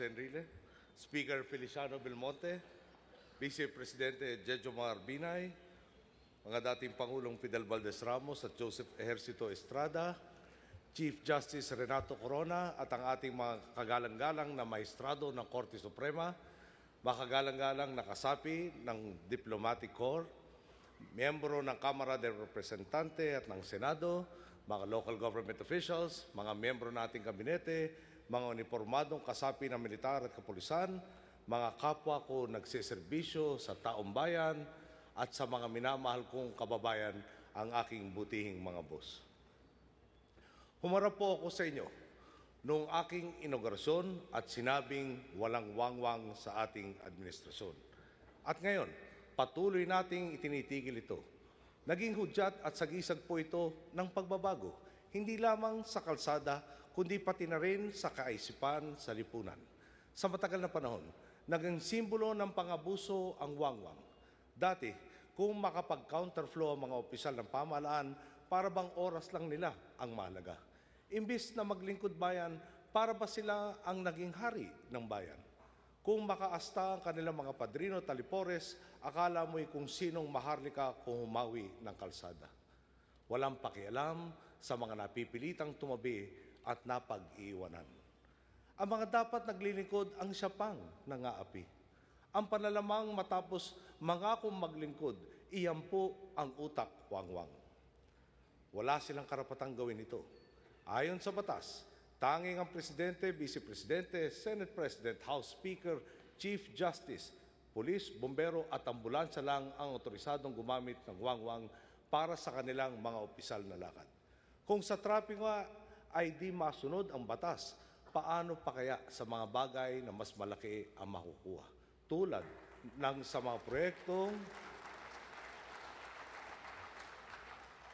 Enrile, Speaker Feliciano Belmonte, Vice Presidente Jejomar Binay, mga dating Pangulong Fidel Valdez Ramos at Joseph Ejercito Estrada, Chief Justice Renato Corona at ang ating mga kagalang-galang na maestrado ng Korte Suprema, mga kagalang-galang na kasapi ng Diplomatic Corps, miyembro ng Kamara de Representante at ng Senado, mga local government officials, mga miyembro ng ating kabinete, mga uniformadong kasapi ng militar at kapulisan, mga kapwa ko nagsiservisyo sa taong bayan, at sa mga minamahal kong kababayan, ang aking butihing mga boss. Humarap po ako sa inyo noong aking inaugurasyon at sinabing walang wangwang sa ating administrasyon. At ngayon, patuloy nating itinitigil ito. Naging hudyat at sagisag po ito ng pagbabago, hindi lamang sa kalsada, kundi pati na rin sa kaisipan sa lipunan. Sa matagal na panahon, naging simbolo ng pangabuso ang wangwang. Dati, kung makapag-counterflow ang mga opisyal ng pamahalaan, para bang oras lang nila ang mahalaga. Imbis na maglingkod bayan, para ba sila ang naging hari ng bayan? Kung makaasta ang kanilang mga padrino talipores, akala mo'y kung sinong maharlika kung humawi ng kalsada. Walang pakialam sa mga napipilitang tumabi at napag-iiwanan. Ang mga dapat naglilingkod ang siya pang nangaapi. Ang panalamang matapos mangakong maglingkod, iyan po ang utak wangwang. Wala silang karapatang gawin ito. Ayon sa batas, tanging ang Presidente, Vice Presidente, Senate President, House Speaker, Chief Justice, Pulis, Bombero at Ambulansya lang ang otorisadong gumamit ng wangwang para sa kanilang mga opisyal na lakad. Kung sa trapiko ay di masunod ang batas, paano pa kaya sa mga bagay na mas malaki ang makukuha? Tulad ng sa mga proyektong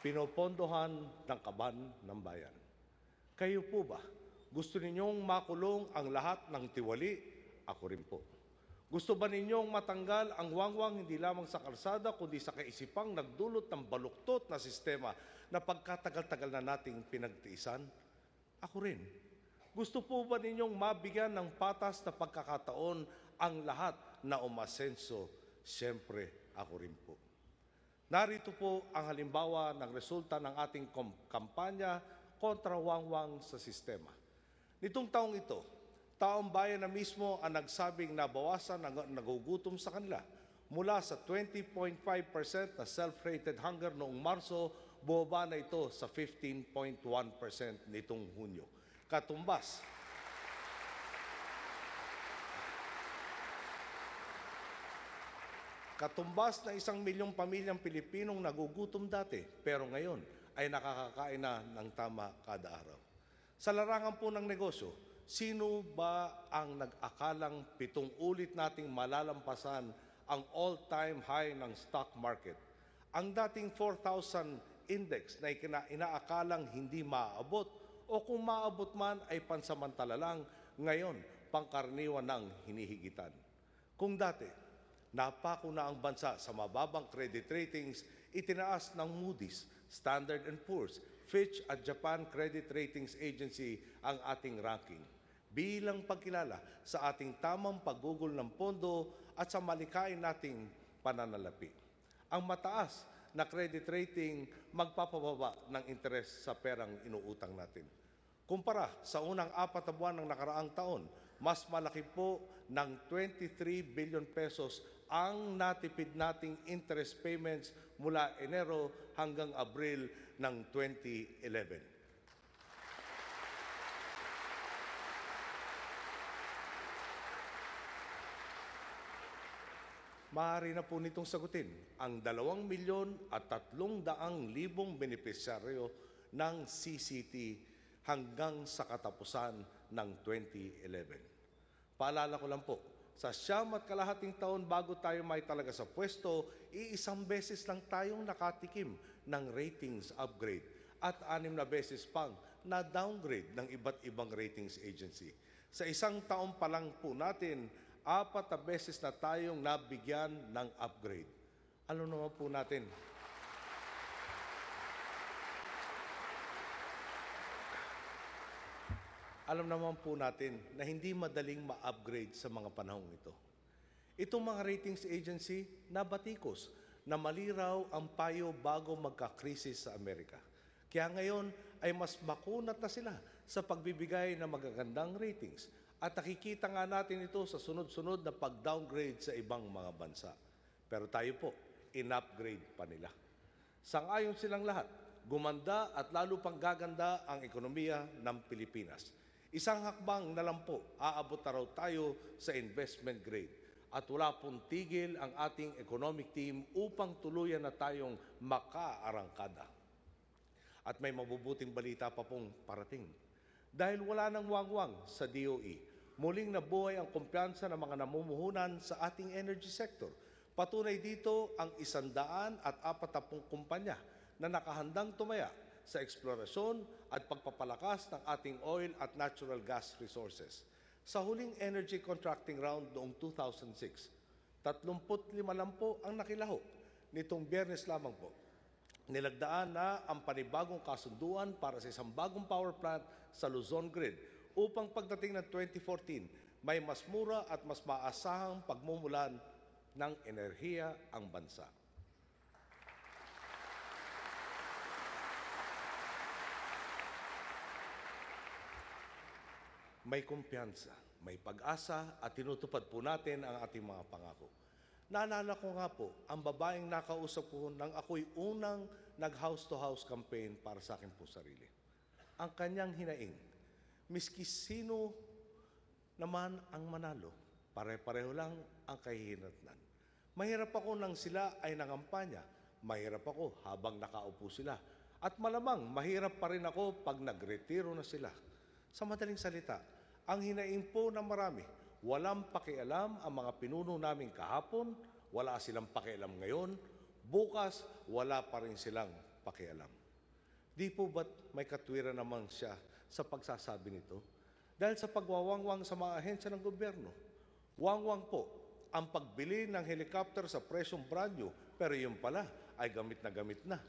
pinopondohan ng kaban ng bayan. Kayo po ba? Gusto ninyong makulong ang lahat ng tiwali? Ako rin po. Gusto ba ninyong matanggal ang wangwang hindi lamang sa kalsada kundi sa kaisipang nagdulot ng baluktot na sistema na pagkatagal-tagal na nating pinagtiisan? Ako rin. Gusto po ba ninyong mabigyan ng patas na pagkakataon ang lahat na umasenso? Siyempre, ako rin po. Narito po ang halimbawa ng resulta ng ating kampanya kontra wangwang sa sistema. Nitong taong ito, taong bayan na mismo ang nagsabing nabawasan ang nagugutom sa kanila mula sa 20.5% na self-rated hunger noong Marso, bumaba na ito sa 15.1% nitong Hunyo. Katumbas, Katumbas na isang milyong pamilyang Pilipinong nagugutom dati, pero ngayon ay nakakakain na ng tama kada araw. Sa larangan po ng negosyo, sino ba ang nag-akalang pitong ulit nating malalampasan ang all-time high ng stock market? Ang dating 4,000 index na ikina- inaakalang hindi maaabot o kung maabot man ay pansamantala lang, ngayon pangkaraniwan ng hinihigitan. Kung dati, napako na ang bansa sa mababang credit ratings, itinaas ng Moody's, Standard Poor's, Fitch at Japan Credit Ratings Agency ang ating ranking bilang pagkilala sa ating tamang paggugol ng pondo at sa malikain nating pananalapi. Ang mataas na credit rating magpapababa ng interes sa perang inuutang natin. Kumpara sa unang apat na buwan ng nakaraang taon, mas malaki po ng 23 billion pesos ang natipid nating interest payments mula Enero hanggang Abril ng 2011. Maaari na po nitong sagutin ang 2 milyon at 300 libong benepisyaryo ng CCT hanggang sa katapusan ng 2011. Paalala ko lang po, sa siyam at kalahating taon bago tayo may talaga sa pwesto, iisang beses lang tayong nakatikim ng ratings upgrade at anim na beses pang na downgrade ng iba't ibang ratings agency. Sa isang taon pa lang po natin, apat na beses na tayong nabigyan ng upgrade. Ano naman po natin? Alam naman po natin na hindi madaling ma-upgrade sa mga panahong ito. Itong mga ratings agency na batikos na maliraw ang payo bago magka-krisis sa Amerika. Kaya ngayon ay mas makunat na sila sa pagbibigay ng magagandang ratings at nakikita nga natin ito sa sunod-sunod na pag-downgrade sa ibang mga bansa. Pero tayo po, in-upgrade pa nila. Sangayon silang lahat, gumanda at lalo pang gaganda ang ekonomiya ng Pilipinas. Isang hakbang na lang po, aabot na raw tayo sa investment grade. At wala pong tigil ang ating economic team upang tuluyan na tayong makaarangkada. At may mabubuting balita pa pong parating. Dahil wala nang wangwang sa DOE, muling nabuhay ang kumpiyansa ng mga namumuhunan sa ating energy sector. Patunay dito ang isandaan at apatapong kumpanya na nakahandang tumaya sa eksplorasyon at pagpapalakas ng ating oil at natural gas resources. Sa huling energy contracting round noong 2006, 35 lang po ang nakilaho. Nitong biyernes lamang po, nilagdaan na ang panibagong kasunduan para sa isang bagong power plant sa Luzon Grid upang pagdating ng 2014, may mas mura at mas maasahang pagmumulan ng enerhiya ang bansa. May kumpiyansa, may pag-asa at tinutupad po natin ang ating mga pangako. Naalala ko nga po, ang babaeng nakausap ko nang ako'y unang nag-house-to-house campaign para sa akin po sarili. Ang kanyang hinaing, miski sino naman ang manalo, pare-pareho lang ang kahihinatnan. Mahirap ako nang sila ay nangampanya, mahirap ako habang nakaupo sila. At malamang mahirap pa rin ako pag nagretiro na sila. Sa madaling salita, ang hinaing po ng marami, walang pakialam ang mga pinuno namin kahapon, wala silang pakialam ngayon, bukas wala pa rin silang pakialam. Di po ba't may katwiran naman siya sa pagsasabi nito? Dahil sa pagwawangwang sa mga ahensya ng gobyerno, wangwang po ang pagbili ng helicopter sa presyong brand new, pero yun pala ay gamit na gamit na.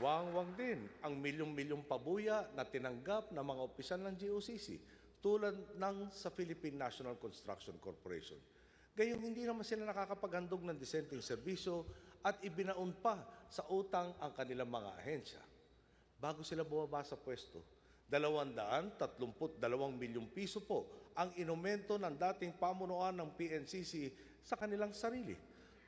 Wangwang din ang milyong-milyong pabuya na tinanggap ng mga opisyal ng GOCC tulad ng sa Philippine National Construction Corporation. Gayong hindi naman sila nakakapaghandog ng disenteng serbisyo at ibinaon pa sa utang ang kanilang mga ahensya. Bago sila bumaba sa pwesto, 232 milyong piso po ang inumento ng dating pamunuan ng PNCC sa kanilang sarili.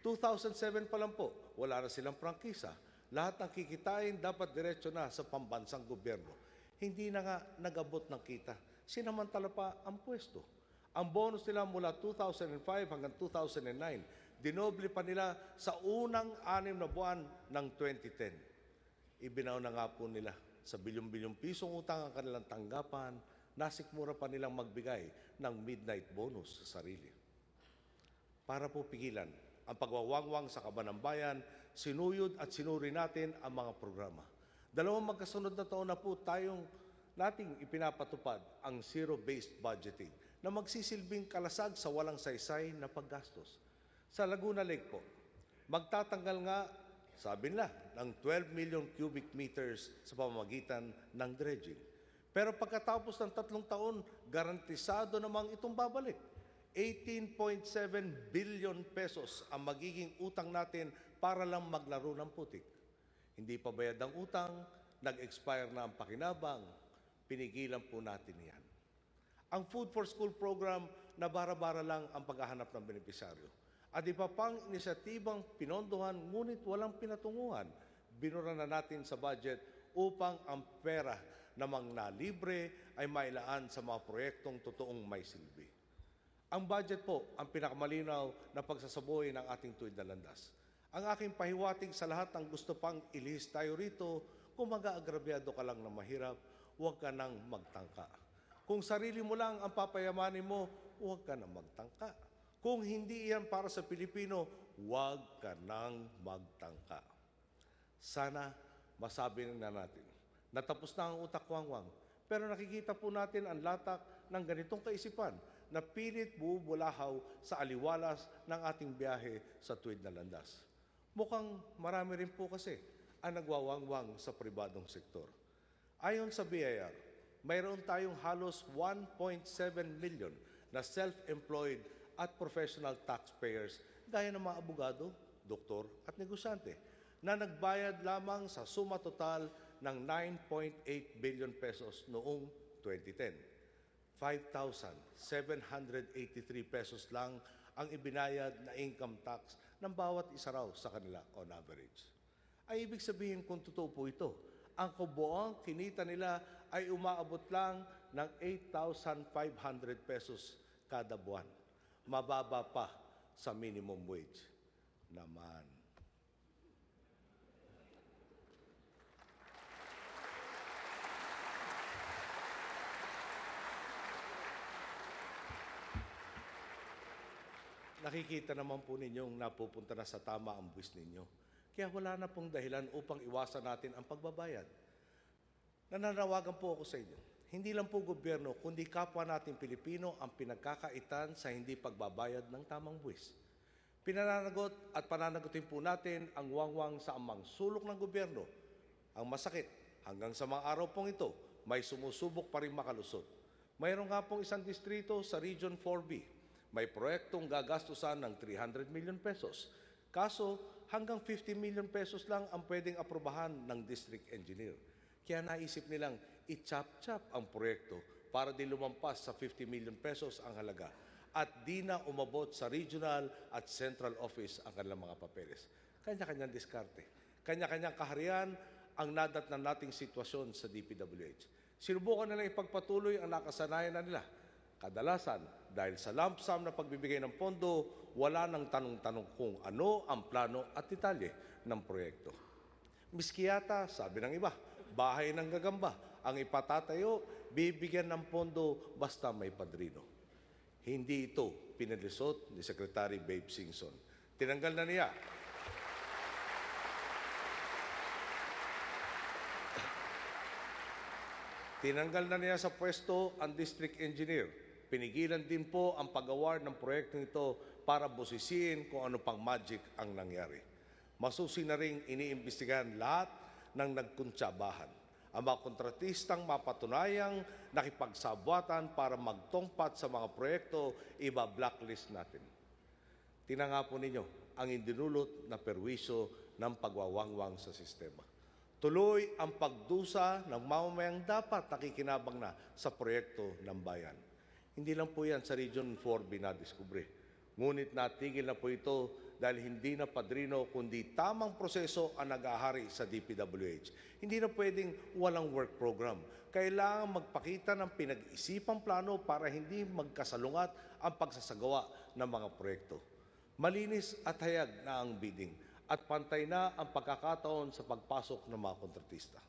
2007 pa lang po, wala na silang prangkisa. Lahat ng kikitain dapat diretso na sa pambansang gobyerno. Hindi na nga nagabot ng kita. Sinamantala pa ang pwesto. Ang bonus nila mula 2005 hanggang 2009, dinoble pa nila sa unang anim na buwan ng 2010. Ibinaw na nga po nila sa bilyong-bilyong pisong utang ang kanilang tanggapan, nasikmura pa nilang magbigay ng midnight bonus sa sarili. Para po pigilan ang pagwawangwang sa kaban ng bayan, sinuyod at sinuri natin ang mga programa. Dalawang magkasunod na taon na po tayong nating ipinapatupad ang zero-based budgeting na magsisilbing kalasag sa walang saysay na paggastos. Sa Laguna Lake po, magtatanggal nga, sabi nila, ng 12 million cubic meters sa pamamagitan ng dredging. Pero pagkatapos ng tatlong taon, garantisado namang itong babalik. 18.7 billion pesos ang magiging utang natin para lang maglaro ng putik. Hindi pa bayad ang utang, nag-expire na ang pakinabang, pinigilan po natin yan. Ang Food for School program na bara-bara lang ang paghahanap ng benepisyaryo. At iba pang inisyatibang pinondohan ngunit walang pinatunguhan, binura na natin sa budget upang ang pera namang na libre ay mailaan sa mga proyektong totoong may silbi. Ang budget po ang pinakamalinaw na pagsasabuhay ng ating tuwid na landas. Ang aking pahiwatig sa lahat ng gusto pang ilihis tayo rito, kung mag-aagrabyado ka lang na mahirap, huwag ka nang magtangka. Kung sarili mo lang ang papayamanin mo, huwag ka nang magtangka. Kung hindi iyan para sa Pilipino, huwag ka nang magtangka. Sana masabi na natin, natapos na ang utak-wangwang, pero nakikita po natin ang latak ng ganitong kaisipan na pilit bubulahaw sa aliwalas ng ating biyahe sa tuwid na landas. Mukhang marami rin po kasi ang nagwawangwang sa pribadong sektor. Ayon sa BIR, mayroon tayong halos 1.7 million na self-employed at professional taxpayers gaya ng mga abogado, doktor at negosyante na nagbayad lamang sa suma total ng 9.8 billion pesos noong 2010. 5,783 pesos lang ang ibinayad na income tax ng bawat isa raw sa kanila on average. Ay ibig sabihin kung totoo po ito, ang kabuoang kinita nila ay umaabot lang ng 8,500 pesos kada buwan. Mababa pa sa minimum wage. Naman. Nakikita naman po ninyong napupunta na sa tama ang buwis ninyo. Kaya wala na pong dahilan upang iwasan natin ang pagbabayad. Nananawagan po ako sa inyo. Hindi lang po gobyerno, kundi kapwa natin Pilipino ang pinagkakaitan sa hindi pagbabayad ng tamang buwis. Pinananagot at pananagutin po natin ang wangwang sa amang sulok ng gobyerno. Ang masakit, hanggang sa mga araw pong ito, may sumusubok pa rin makalusot. Mayroon nga pong isang distrito sa Region 4B. May proyektong gagastusan ng 300 million pesos. Kaso, hanggang 50 million pesos lang ang pwedeng aprobahan ng district engineer. Kaya naisip nilang i-chop-chop ang proyekto para di lumampas sa 50 million pesos ang halaga at di na umabot sa regional at central office ang kanilang mga papeles. Kanya-kanyang diskarte. Kanya-kanyang kaharian ang nadatnan nating sitwasyon sa DPWH. Sinubukan nila ipagpatuloy ang nakasanayan na nila. Kadalasan, dahil sa lump sum na pagbibigay ng pondo, wala nang tanong-tanong kung ano ang plano at detalye ng proyekto. Miski yata, sabi ng iba, bahay ng gagamba, ang ipatatayo, bibigyan ng pondo basta may padrino. Hindi ito pinilisot ni Secretary Babe Singson. Tinanggal na niya Tinanggal na niya sa pwesto ang district engineer. Pinigilan din po ang pag-award ng proyektong ito para busisiin kung ano pang magic ang nangyari. Masusi na ring iniimbestigahan lahat ng nagkuntsabahan. Ang mga kontratistang mapatunayang nakipagsabwatan para magtongpat sa mga proyekto, iba blacklist natin. Tinanga po ninyo ang indinulot na perwisyo ng pagwawangwang sa sistema. Tuloy ang pagdusa ng mamamayang dapat nakikinabang na sa proyekto ng bayan. Hindi lang po yan sa Region 4B na diskubre. Ngunit natigil na po ito dahil hindi na padrino kundi tamang proseso ang nag-ahari sa DPWH. Hindi na pwedeng walang work program. Kailangan magpakita ng pinag-isipang plano para hindi magkasalungat ang pagsasagawa ng mga proyekto. Malinis at hayag na ang bidding at pantay na ang pagkakataon sa pagpasok ng mga kontratista.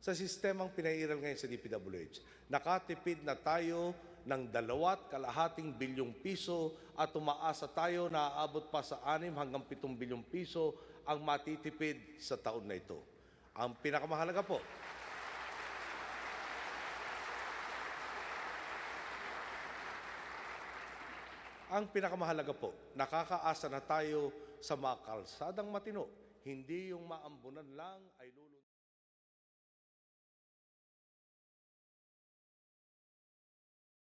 Sa sistemang pinairal ngayon sa DPWH, nakatipid na tayo ng dalawat kalahating bilyong piso at umaasa tayo na aabot pa sa 6 hanggang 7 bilyong piso ang matitipid sa taon na ito. Ang pinakamahalaga po, Ang pinakamahalaga po, nakakaasa na tayo sa mga kalsadang matino. Hindi yung maambunan lang ay lulun.